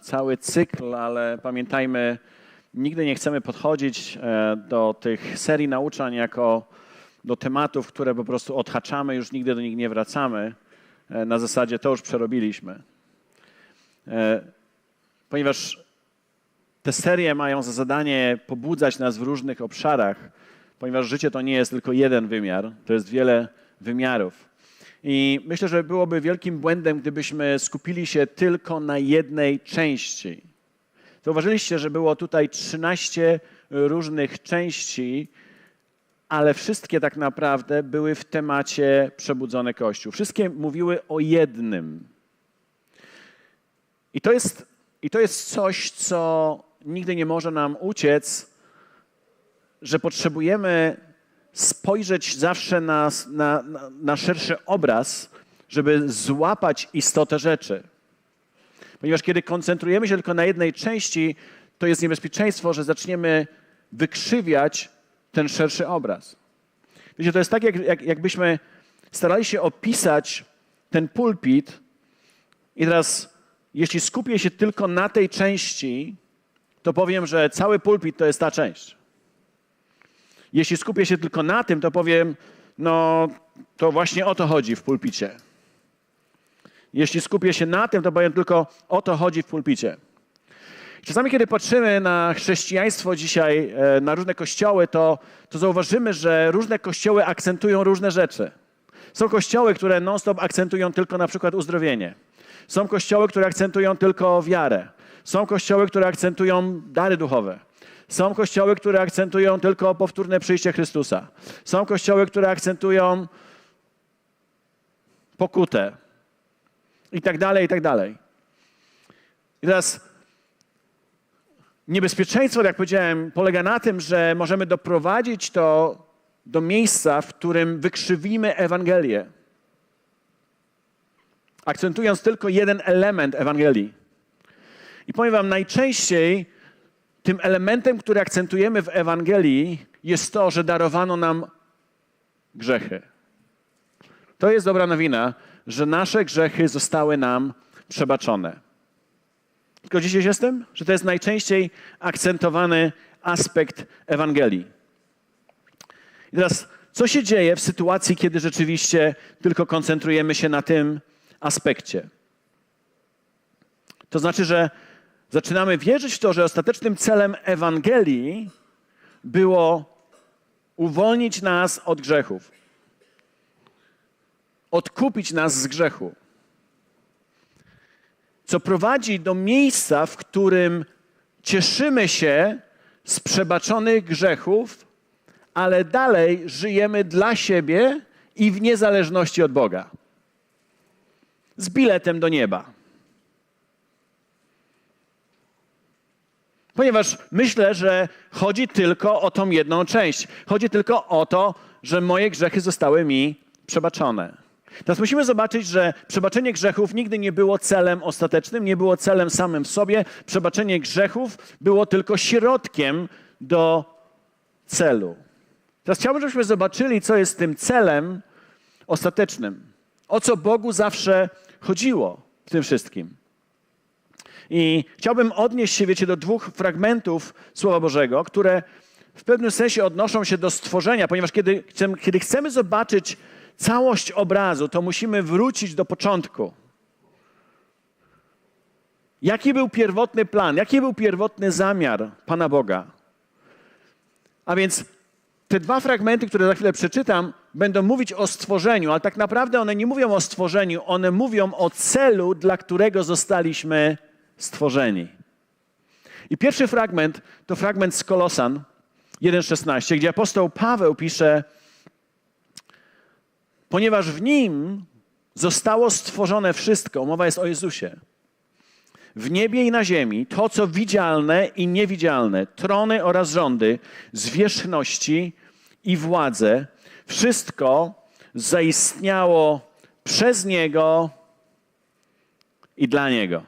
cały cykl, ale pamiętajmy, nigdy nie chcemy podchodzić e, do tych serii nauczań jako do tematów, które po prostu odhaczamy, już nigdy do nich nie wracamy. E, Na zasadzie to już przerobiliśmy. E, Ponieważ te serie mają za zadanie pobudzać nas w różnych obszarach, ponieważ życie to nie jest tylko jeden wymiar, to jest wiele wymiarów. I myślę, że byłoby wielkim błędem, gdybyśmy skupili się tylko na jednej części. Zauważyliście, że było tutaj 13 różnych części, ale wszystkie tak naprawdę były w temacie przebudzony Kościół. Wszystkie mówiły o jednym. I to jest, i to jest coś, co nigdy nie może nam uciec, że potrzebujemy spojrzeć zawsze na, na, na, szerszy obraz, żeby złapać istotę rzeczy. Ponieważ kiedy koncentrujemy się tylko na jednej części, to jest niebezpieczeństwo, że zaczniemy wykrzywiać ten szerszy obraz. Wiecie, to jest tak, jak, jak, jakbyśmy starali się opisać ten pulpit i teraz, jeśli skupię się tylko na tej części, to powiem, że cały pulpit to jest ta część. Jeśli skupię się tylko na tym, to powiem, no to właśnie o to chodzi w pulpicie. Jeśli skupię się na tym, to powiem tylko o to chodzi w pulpicie. Czasami, kiedy patrzymy na chrześcijaństwo dzisiaj, e, na różne kościoły, to, to zauważymy, że różne kościoły akcentują różne rzeczy. Są kościoły, które non-stop akcentują tylko na przykład uzdrowienie. Są kościoły, które akcentują tylko wiarę. Są kościoły, które akcentują dary duchowe. Są kościoły, które akcentują tylko powtórne przyjście Chrystusa. Są kościoły, które akcentują pokutę. I tak dalej, i tak dalej. I teraz niebezpieczeństwo, jak powiedziałem, polega na tym, że możemy doprowadzić to do miejsca, w którym wykrzywimy Ewangelię. Akcentując tylko jeden element Ewangelii. I powiem Wam, najczęściej tym elementem, który akcentujemy w Ewangelii, jest to, że darowano nam grzechy. To jest dobra nowina, że nasze grzechy zostały nam przebaczone. Zgodzicie się z tym, że to jest najczęściej akcentowany aspekt Ewangelii? I teraz, co się dzieje w sytuacji, kiedy rzeczywiście tylko koncentrujemy się na tym aspekcie? To znaczy, że zaczynamy wierzyć w to, że ostatecznym celem Ewangelii było uwolnić nas od grzechów, odkupić nas z grzechu. Co prowadzi do miejsca, w którym cieszymy się z przebaczonych grzechów, ale dalej żyjemy dla siebie i w niezależności od Boga. Z biletem do nieba. Ponieważ myślę, że chodzi tylko o tą jedną część. Chodzi tylko o to, że moje grzechy zostały mi przebaczone. Teraz musimy zobaczyć, że przebaczenie grzechów nigdy nie było celem ostatecznym, nie było celem samym w sobie. Przebaczenie grzechów było tylko środkiem do celu. Teraz chciałbym, żebyśmy zobaczyli, co jest tym celem ostatecznym. O co Bogu zawsze chodziło w tym wszystkim. I chciałbym odnieść się, wiecie, do dwóch fragmentów Słowa Bożego, które w pewnym sensie odnoszą się do stworzenia, ponieważ kiedy, kiedy chcemy zobaczyć całość obrazu, to musimy wrócić do początku. Jaki był pierwotny plan? Jaki był pierwotny zamiar Pana Boga? A więc te dwa fragmenty, które za chwilę przeczytam, będą mówić o stworzeniu, ale tak naprawdę one nie mówią o stworzeniu, one mówią o celu, dla którego zostaliśmy stworzeni. I pierwszy fragment to fragment z Kolosan 1,16, gdzie apostoł Paweł pisze, ponieważ w nim zostało stworzone wszystko, mowa jest o Jezusie, w niebie i na ziemi, to co widzialne i niewidzialne, trony oraz rządy, zwierzchności i władze, wszystko zaistniało przez Niego i dla Niego.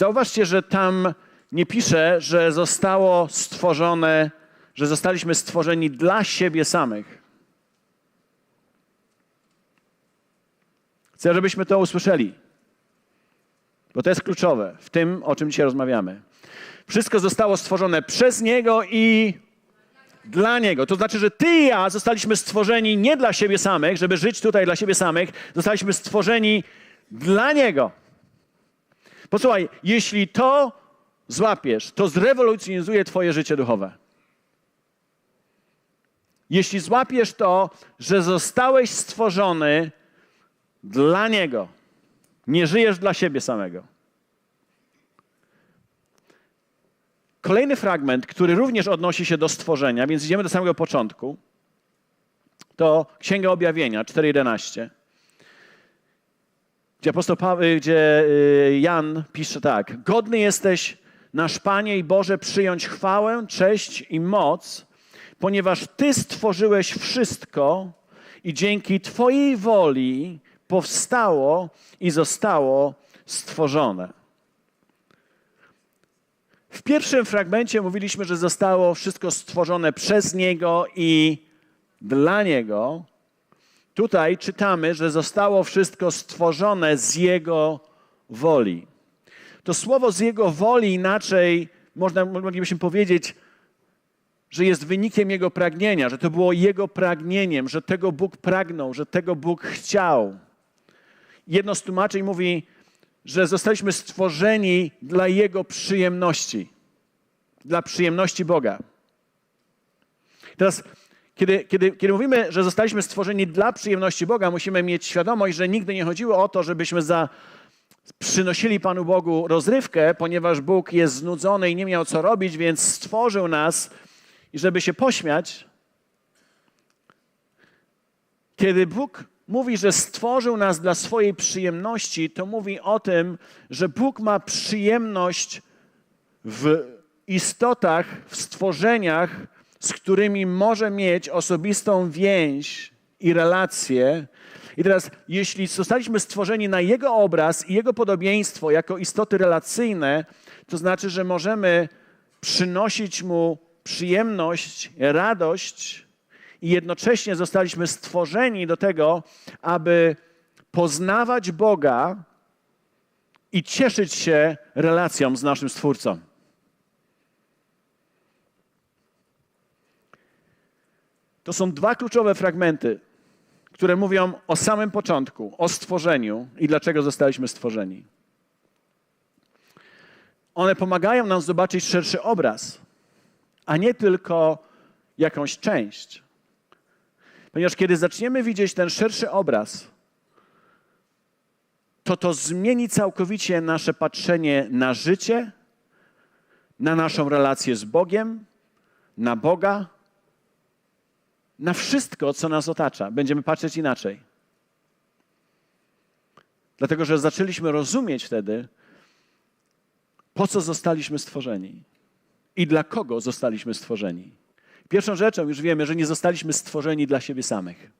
Zauważcie, że tam nie pisze, że zostało stworzone, że zostaliśmy stworzeni dla siebie samych. Chcę, żebyśmy to usłyszeli. Bo to jest kluczowe w tym, o czym dzisiaj rozmawiamy. Wszystko zostało stworzone przez Niego i dla Niego. To znaczy, że Ty i ja zostaliśmy stworzeni nie dla siebie samych, żeby żyć tutaj dla siebie samych. Zostaliśmy stworzeni dla Niego. Posłuchaj, jeśli to złapiesz, to zrewolucjonizuje Twoje życie duchowe. Jeśli złapiesz to, że zostałeś stworzony dla Niego, nie żyjesz dla siebie samego. Kolejny fragment, który również odnosi się do stworzenia, więc idziemy do samego początku, to Księga Objawienia 4.11, gdzie, apostoł Paweł, gdzie y, Jan pisze tak. Godny jesteś, nasz Panie i Boże, przyjąć chwałę, cześć i moc, ponieważ Ty stworzyłeś wszystko i dzięki Twojej woli powstało i zostało stworzone. W pierwszym fragmencie mówiliśmy, że zostało wszystko stworzone przez Niego i dla Niego. Tutaj czytamy, że zostało wszystko stworzone z Jego woli. To słowo z Jego woli inaczej, można, moglibyśmy powiedzieć, że jest wynikiem Jego pragnienia, że to było Jego pragnieniem, że tego Bóg pragnął, że tego Bóg chciał. Jedno z tłumaczeń mówi, że zostaliśmy stworzeni dla Jego przyjemności, dla przyjemności Boga. Teraz, kiedy, kiedy, kiedy mówimy, że zostaliśmy stworzeni dla przyjemności Boga, musimy mieć świadomość, że nigdy nie chodziło o to, żebyśmy za, przynosili Panu Bogu rozrywkę, ponieważ Bóg jest znudzony i nie miał co robić, więc stworzył nas, i żeby się pośmiać. Kiedy Bóg mówi, że stworzył nas dla swojej przyjemności, to mówi o tym, że Bóg ma przyjemność w istotach, w stworzeniach, z którymi może mieć osobistą więź i relacje. I teraz, jeśli zostaliśmy stworzeni na Jego obraz i Jego podobieństwo jako istoty relacyjne, to znaczy, że możemy przynosić Mu przyjemność, radość, i jednocześnie zostaliśmy stworzeni do tego, aby poznawać Boga i cieszyć się relacją z naszym Stwórcą. To są dwa kluczowe fragmenty, które mówią o samym początku, o stworzeniu i dlaczego zostaliśmy stworzeni. One pomagają nam zobaczyć szerszy obraz, a nie tylko jakąś część. Ponieważ kiedy zaczniemy widzieć ten szerszy obraz, to to zmieni całkowicie nasze patrzenie na życie, na naszą relację z Bogiem, na Boga, na wszystko, co nas otacza. Będziemy patrzeć inaczej. Dlatego, że zaczęliśmy rozumieć wtedy, po co zostaliśmy stworzeni i dla kogo zostaliśmy stworzeni. Pierwszą rzeczą już wiemy, że nie zostaliśmy stworzeni dla siebie samych.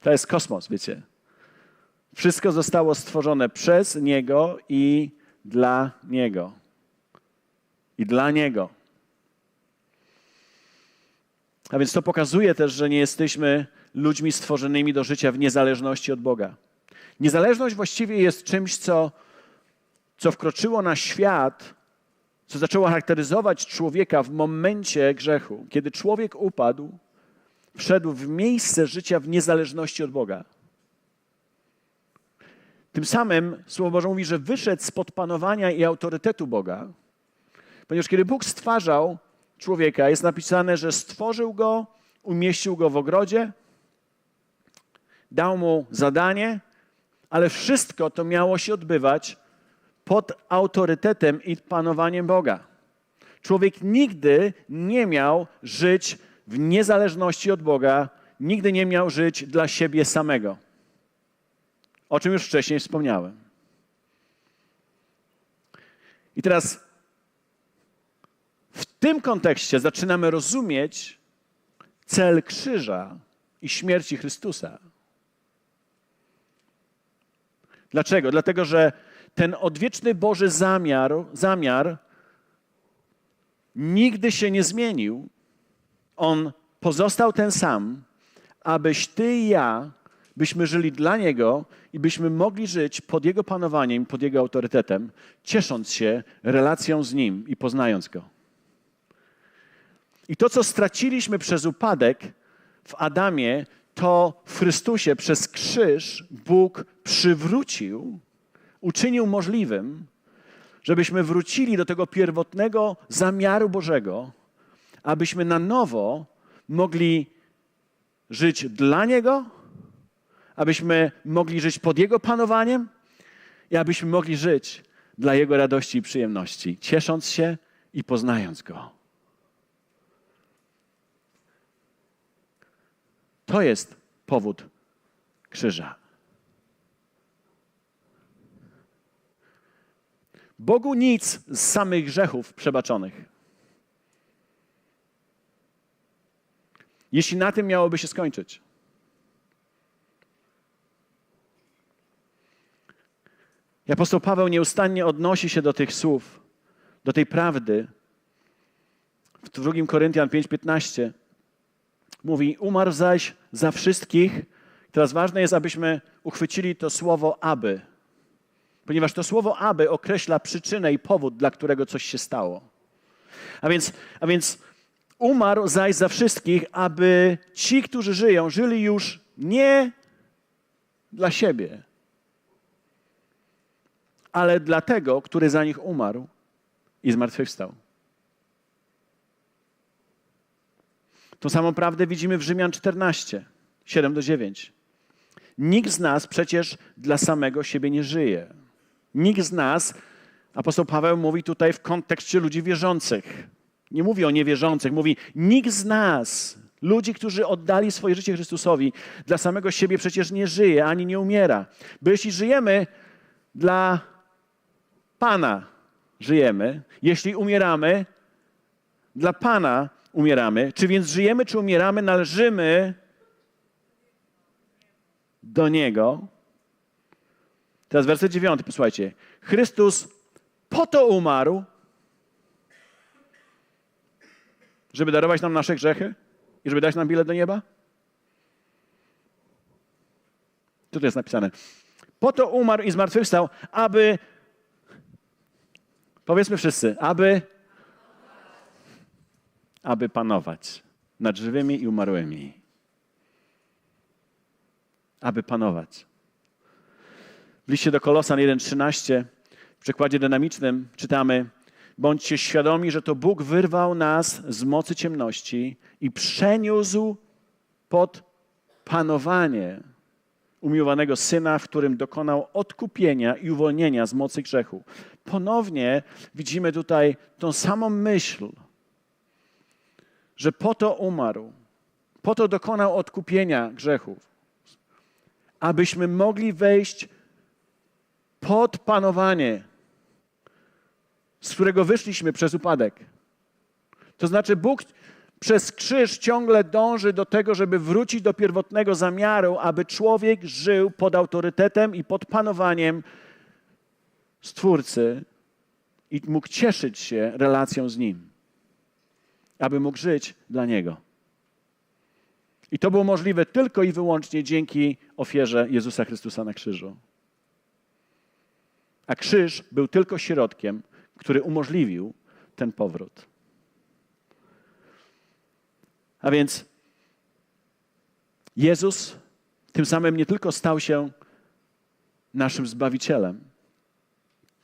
To jest kosmos, wiecie. Wszystko zostało stworzone przez Niego i dla Niego. I dla Niego. A więc to pokazuje też, że nie jesteśmy ludźmi stworzonymi do życia w niezależności od Boga. Niezależność właściwie jest czymś, co, co wkroczyło na świat co zaczęło charakteryzować człowieka w momencie grzechu, kiedy człowiek upadł, wszedł w miejsce życia w niezależności od Boga. Tym samym Słowo Boże mówi, że wyszedł spod panowania i autorytetu Boga, ponieważ kiedy Bóg stwarzał człowieka, jest napisane, że stworzył go, umieścił go w ogrodzie, dał mu zadanie, ale wszystko to miało się odbywać pod autorytetem i panowaniem Boga. Człowiek nigdy nie miał żyć w niezależności od Boga, nigdy nie miał żyć dla siebie samego. O czym już wcześniej wspomniałem. I teraz w tym kontekście zaczynamy rozumieć cel krzyża i śmierci Chrystusa. Dlaczego? Dlatego, że ten odwieczny Boży zamiar, zamiar nigdy się nie zmienił. On pozostał ten sam, abyś ty i ja byśmy żyli dla Niego i byśmy mogli żyć pod Jego panowaniem, pod Jego autorytetem, ciesząc się relacją z Nim i poznając Go. I to, co straciliśmy przez upadek w Adamie, to w Chrystusie przez krzyż Bóg przywrócił, uczynił możliwym, żebyśmy wrócili do tego pierwotnego zamiaru Bożego, abyśmy na nowo mogli żyć dla Niego, abyśmy mogli żyć pod Jego panowaniem i abyśmy mogli żyć dla Jego radości i przyjemności, ciesząc się i poznając Go. To jest powód krzyża. Bogu nic z samych grzechów przebaczonych. Jeśli na tym miałoby się skończyć. I apostoł Paweł nieustannie odnosi się do tych słów, do tej prawdy. W 2 Koryntian 5:15 mówi: Umarł zaś za wszystkich. Teraz ważne jest, abyśmy uchwycili to słowo aby, ponieważ to słowo aby określa przyczynę i powód, dla którego coś się stało. A więc, a więc umarł zaś za wszystkich, aby ci, którzy żyją, żyli już nie dla siebie, ale dla tego, który za nich umarł i zmartwychwstał. Tą samą prawdę widzimy w Rzymian 14, 7 do 9. Nikt z nas przecież dla samego siebie nie żyje. Nikt z nas, apostoł Paweł mówi tutaj w kontekście ludzi wierzących. Nie mówi o niewierzących, mówi nikt z nas, ludzi, którzy oddali swoje życie Chrystusowi, dla samego siebie przecież nie żyje ani nie umiera. Bo jeśli żyjemy dla Pana, żyjemy, jeśli umieramy, dla Pana umieramy. Czy więc żyjemy, czy umieramy, należymy do Niego. Teraz werset dziewiąty, posłuchajcie. Chrystus po to umarł, żeby darować nam nasze grzechy i żeby dać nam bilet do nieba? Co tu jest napisane? Po to umarł i zmartwychwstał, aby, powiedzmy wszyscy, aby aby panować nad żywymi i umarłymi. Aby panować. W liście do Kolosan 1,13 w przykładzie dynamicznym czytamy: Bądźcie świadomi, że to Bóg wyrwał nas z mocy ciemności i przeniósł pod panowanie umiłowanego Syna, w którym dokonał odkupienia i uwolnienia z mocy grzechu. Ponownie widzimy tutaj tą samą myśl że po to umarł, po to dokonał odkupienia grzechów, abyśmy mogli wejść pod panowanie, z którego wyszliśmy przez upadek. To znaczy, Bóg przez krzyż ciągle dąży do tego, żeby wrócić do pierwotnego zamiaru, aby człowiek żył pod autorytetem i pod panowaniem Stwórcy i mógł cieszyć się relacją z Nim aby mógł żyć dla Niego. I to było możliwe tylko i wyłącznie dzięki ofierze Jezusa Chrystusa na krzyżu. A krzyż był tylko środkiem, który umożliwił ten powrót. A więc Jezus tym samym nie tylko stał się naszym Zbawicielem,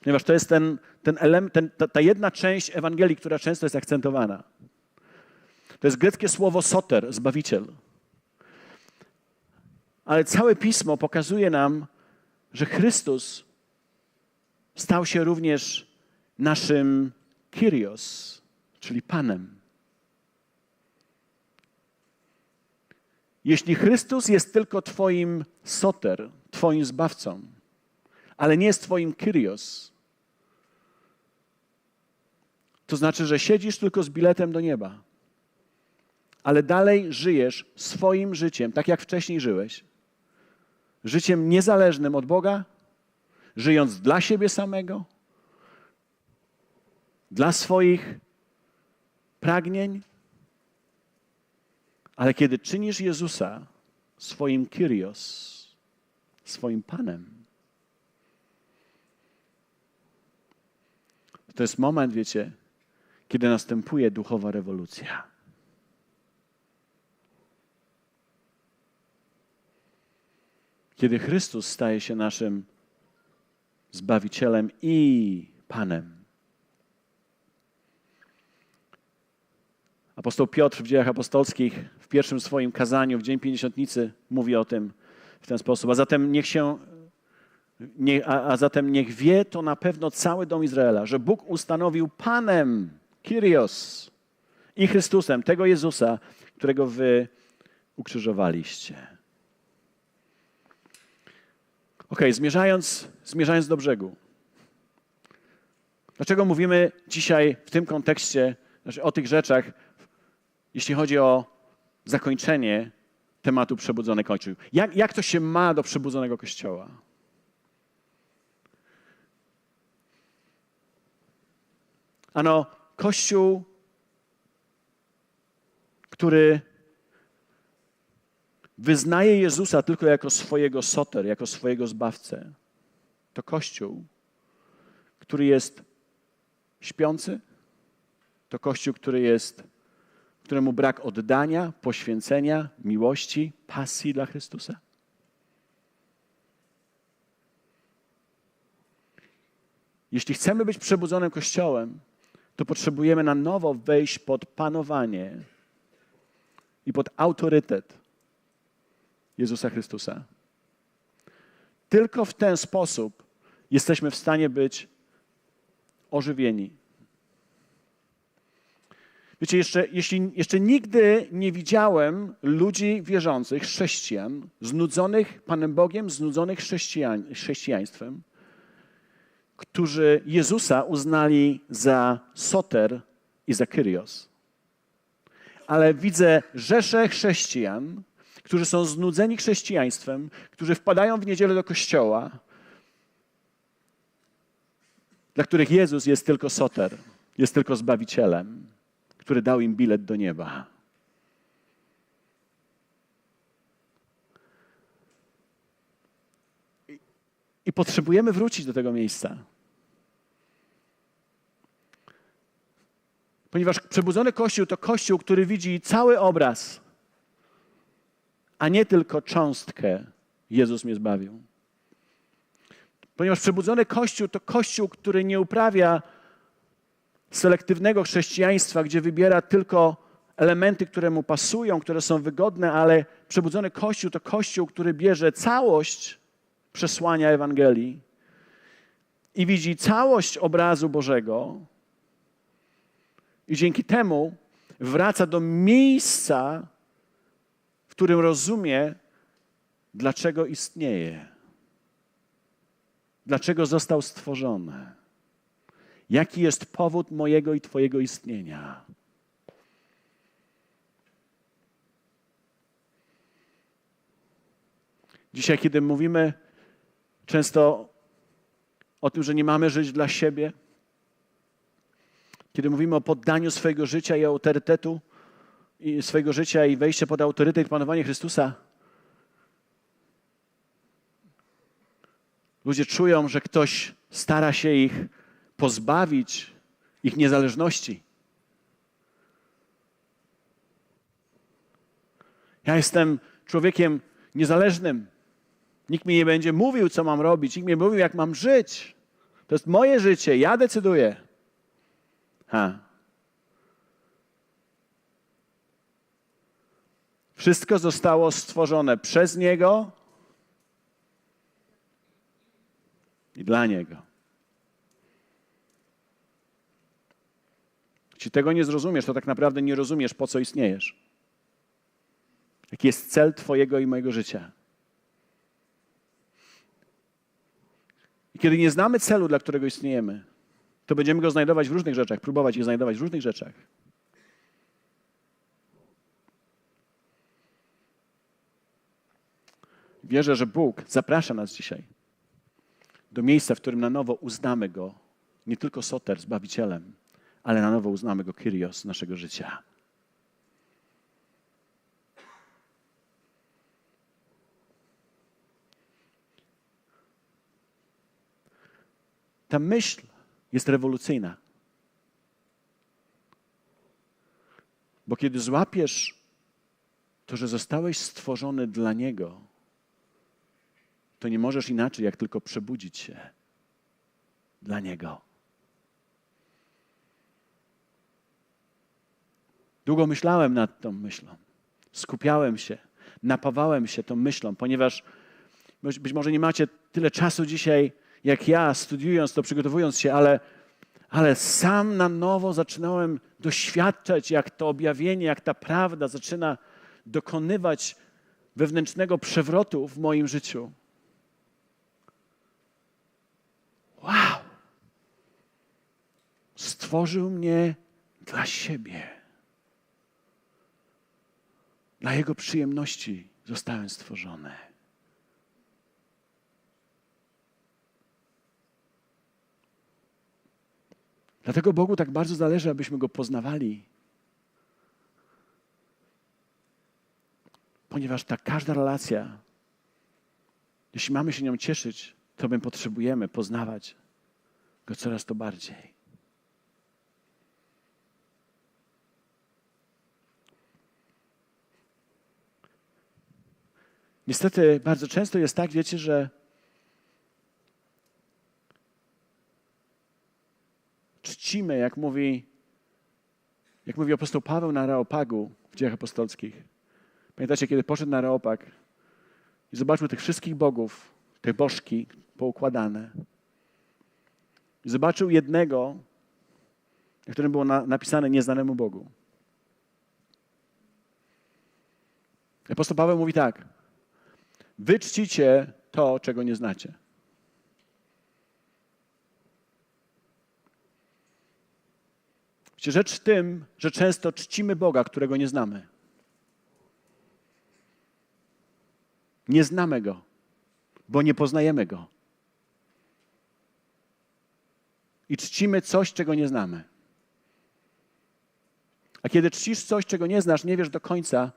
ponieważ to jest ten, ten element, ten, ta, ta jedna część Ewangelii, która często jest akcentowana. To jest greckie słowo soter, zbawiciel. Ale całe pismo pokazuje nam, że Chrystus stał się również naszym Kyrios, czyli Panem. Jeśli Chrystus jest tylko Twoim soter, Twoim zbawcą, ale nie jest Twoim Kyrios, to znaczy, że siedzisz tylko z biletem do nieba ale dalej żyjesz swoim życiem, tak jak wcześniej żyłeś. Życiem niezależnym od Boga, żyjąc dla siebie samego, dla swoich pragnień. Ale kiedy czynisz Jezusa swoim Kyrios, swoim Panem. To jest moment, wiecie, kiedy następuje duchowa rewolucja. Kiedy Chrystus staje się naszym Zbawicielem i Panem. Apostoł Piotr w dziejach apostolskich w pierwszym swoim kazaniu w Dzień Pięćdziesiątnicy mówi o tym w ten sposób. A zatem niech się, nie, a, a zatem niech wie to na pewno cały dom Izraela, że Bóg ustanowił Panem, Kyrios i Chrystusem, tego Jezusa, którego wy ukrzyżowaliście. Ok, zmierzając, zmierzając do brzegu. Dlaczego mówimy dzisiaj w tym kontekście znaczy o tych rzeczach, jeśli chodzi o zakończenie tematu przebudzony Kościół? Jak, jak to się ma do przebudzonego Kościoła? Ano, Kościół, który wyznaje Jezusa tylko jako swojego soter, jako swojego zbawcę, to Kościół, który jest śpiący, to Kościół, który jest, któremu brak oddania, poświęcenia, miłości, pasji dla Chrystusa. Jeśli chcemy być przebudzonym Kościołem, to potrzebujemy na nowo wejść pod panowanie i pod autorytet Jezusa Chrystusa. Tylko w ten sposób jesteśmy w stanie być ożywieni. Wiecie, jeszcze, jeśli, jeszcze nigdy nie widziałem ludzi wierzących, chrześcijan, znudzonych Panem Bogiem, znudzonych chrześcijaństwem, którzy Jezusa uznali za soter i za Kyrios. Ale widzę rzesze chrześcijan, którzy są znudzeni chrześcijaństwem, którzy wpadają w niedzielę do kościoła, dla których Jezus jest tylko soter, jest tylko zbawicielem, który dał im bilet do nieba. I, potrzebujemy wrócić do tego miejsca. Ponieważ przebudzony Kościół to Kościół, który widzi cały obraz a nie tylko cząstkę Jezus mnie zbawił. Ponieważ przebudzony Kościół to Kościół, który nie uprawia selektywnego chrześcijaństwa, gdzie wybiera tylko elementy, które mu pasują, które są wygodne, ale przebudzony Kościół to Kościół, który bierze całość przesłania Ewangelii i widzi całość obrazu Bożego i dzięki temu wraca do miejsca, którym rozumie, dlaczego istnieje, dlaczego został stworzony, jaki jest powód mojego i Twojego istnienia. Dzisiaj, kiedy mówimy często o tym, że nie mamy żyć dla siebie, kiedy mówimy o poddaniu swojego życia i autorytetu, swojego życia i wejście pod autorytet i panowanie Chrystusa, ludzie czują, że ktoś stara się ich pozbawić ich niezależności. Ja jestem człowiekiem niezależnym. Nikt mi nie będzie mówił, co mam robić, nikt mi nie mówił, jak mam żyć. To jest moje życie, ja decyduję. Ha. Wszystko zostało stworzone przez Niego i dla Niego. Jeśli tego nie zrozumiesz, to tak naprawdę nie rozumiesz, po co istniejesz. Jaki jest cel Twojego i mojego życia. I kiedy nie znamy celu, dla którego istniejemy, to będziemy go znajdować w różnych rzeczach, próbować ich znajdować w różnych rzeczach. Wierzę, że Bóg zaprasza nas dzisiaj do miejsca, w którym na nowo uznamy Go, nie tylko Soter, Zbawicielem, ale na nowo uznamy Go Kyrios naszego życia. Ta myśl jest rewolucyjna. Bo kiedy złapiesz to, że zostałeś stworzony dla Niego, to nie możesz inaczej, jak tylko przebudzić się dla Niego. Długo myślałem nad tą myślą. Skupiałem się, napawałem się tą myślą, ponieważ być może nie macie tyle czasu dzisiaj, jak ja, studiując to, przygotowując się, ale, ale sam na nowo zaczynałem doświadczać, jak to objawienie, jak ta prawda zaczyna dokonywać wewnętrznego przewrotu w moim życiu. Stworzył mnie dla siebie. Dla Jego przyjemności zostałem stworzony. Dlatego Bogu tak bardzo zależy, abyśmy Go poznawali. Ponieważ ta każda relacja, jeśli mamy się nią cieszyć, to my potrzebujemy poznawać Go coraz to bardziej. Niestety bardzo często jest tak, wiecie, że czcimy, jak mówi, jak mówi apostoł Paweł na Areopagu w dziejach apostolskich. Pamiętacie, kiedy poszedł na Areopag i zobaczył tych wszystkich bogów, te bożki poukładane. I zobaczył jednego, na którym było na, napisane nieznanemu Bogu. Apostoł Paweł mówi tak. Wy czcicie to, czego nie znacie. Rzecz w tym, że często czcimy Boga, którego nie znamy. Nie znamy Go, bo nie poznajemy Go. I czcimy coś, czego nie znamy. A kiedy czcisz coś, czego nie znasz, nie wiesz do końca,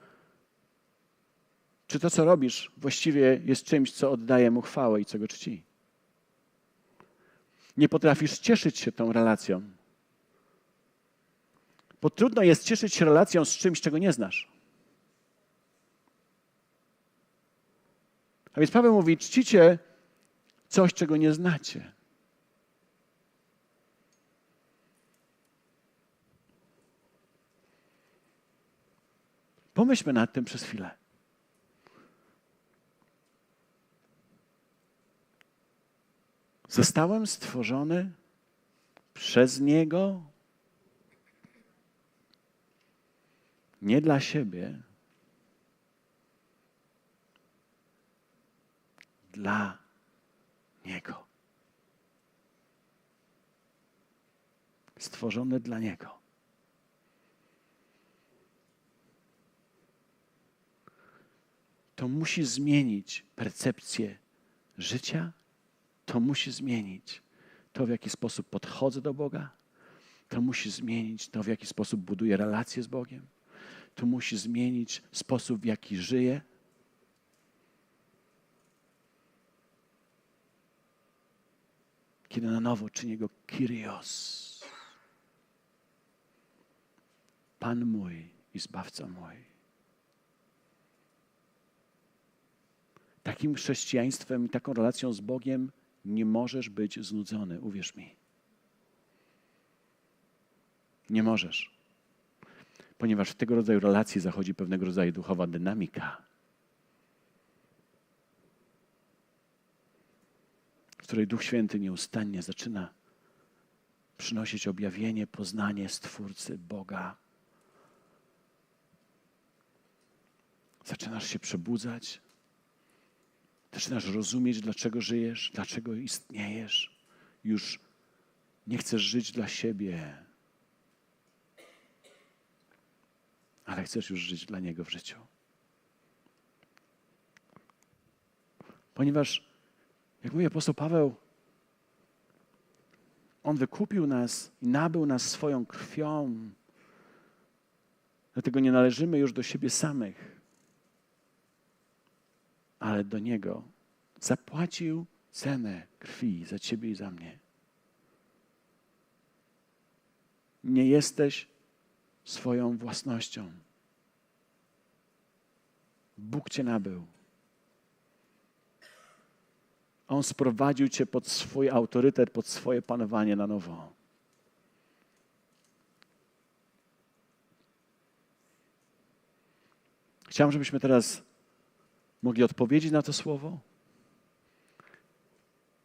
czy to, co robisz, właściwie jest czymś, co oddaje mu chwałę i co go czci. Nie potrafisz cieszyć się tą relacją. Bo trudno jest cieszyć się relacją z czymś, czego nie znasz. A więc Paweł mówi: czcicie coś, czego nie znacie. Pomyślmy nad tym przez chwilę. Zostałem stworzony przez Niego nie dla siebie, dla Niego. Stworzony dla Niego. To musi zmienić percepcję życia, to musi zmienić to, w jaki sposób podchodzę do Boga, to musi zmienić to, w jaki sposób buduję relacje z Bogiem, to musi zmienić sposób, w jaki żyję. Kiedy na nowo czynię go Kyrios. Pan mój i Zbawca mój. Takim chrześcijaństwem i taką relacją z Bogiem nie możesz być znudzony, uwierz mi. Nie możesz. Ponieważ w tego rodzaju relacji zachodzi pewnego rodzaju duchowa dynamika, w której Duch Święty nieustannie zaczyna przynosić objawienie, poznanie Stwórcy Boga. Zaczynasz się przebudzać, Zaczynasz rozumieć, dlaczego żyjesz, dlaczego istniejesz. Już nie chcesz żyć dla siebie, ale chcesz już żyć dla Niego w życiu. Ponieważ, jak mówi apostoł Paweł, On wykupił nas i nabył nas swoją krwią. Dlatego nie należymy już do siebie samych ale do Niego zapłacił cenę krwi za Ciebie i za mnie. Nie jesteś swoją własnością. Bóg cię nabył. On sprowadził cię pod swój autorytet, pod swoje panowanie na nowo. Chciałem, żebyśmy teraz mogli odpowiedzieć na to słowo.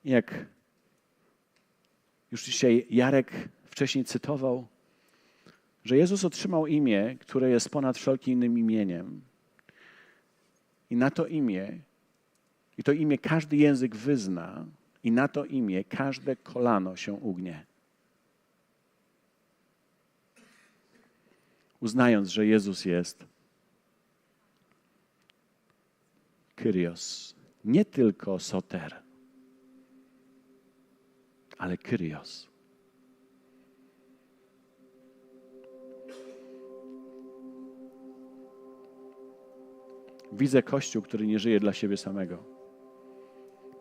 Jak już dzisiaj Jarek wcześniej cytował, że Jezus otrzymał imię, które jest ponad wszelkim innym imieniem. I na to imię, i to imię każdy język wyzna, i na to imię każde kolano się ugnie. Uznając, że Jezus jest Kyrios, nie tylko Soter, ale Kyrios. Widzę Kościół, który nie żyje dla siebie samego,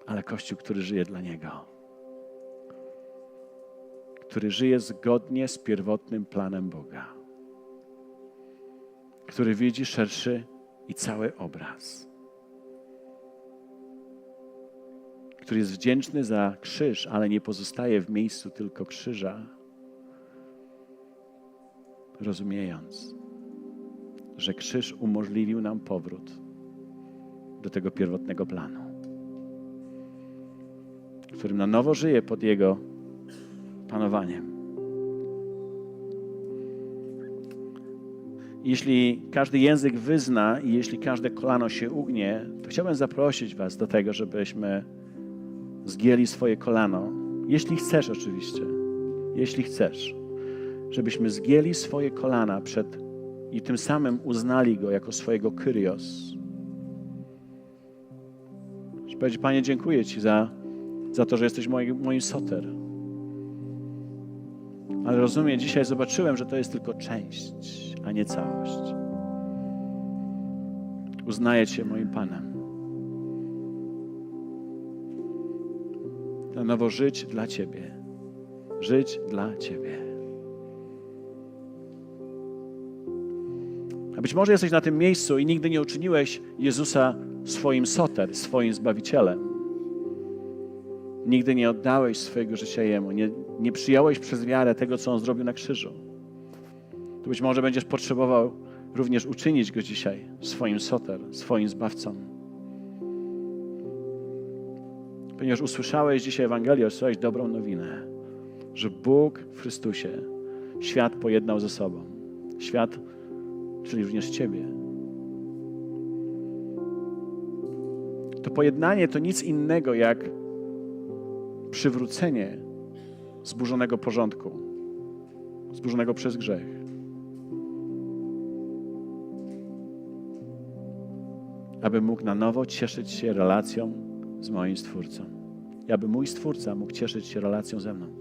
ale Kościół, który żyje dla Niego. Który żyje zgodnie z pierwotnym planem Boga. Który widzi szerszy i cały obraz. Który jest wdzięczny za krzyż, ale nie pozostaje w miejscu tylko krzyża, rozumiejąc, że krzyż umożliwił nam powrót do tego pierwotnego planu, w którym na nowo żyje pod Jego panowaniem. Jeśli każdy język wyzna i jeśli każde kolano się ugnie, to chciałbym zaprosić Was do tego, żebyśmy zgięli swoje kolano. Jeśli chcesz, oczywiście, jeśli chcesz, żebyśmy zgięli swoje kolana przed i tym samym uznali Go jako swojego Kyrios. Że powiedzieć, Panie, dziękuję Ci za, za to, że jesteś moim, moim soter. Ale rozumiem, dzisiaj zobaczyłem, że to jest tylko część, a nie całość. Uznaję Cię moim Panem. Na nowo żyć dla Ciebie. Żyć dla Ciebie. A być może jesteś na tym miejscu i nigdy nie uczyniłeś Jezusa swoim soter, swoim Zbawicielem. Nigdy nie oddałeś swojego życia Jemu, nie, nie przyjąłeś przez wiarę tego, co On zrobił na krzyżu. To być może będziesz potrzebował również uczynić Go dzisiaj swoim soter, swoim Zbawcą. Ponieważ usłyszałeś dzisiaj Ewangelię, usłyszałeś dobrą nowinę, że Bóg w Chrystusie świat pojednał ze sobą. Świat czyli również Ciebie. To pojednanie to nic innego jak przywrócenie zburzonego porządku, zburzonego przez grzech. Aby mógł na nowo cieszyć się relacją z moim Stwórcą. I aby mój Stwórca mógł cieszyć się relacją ze mną.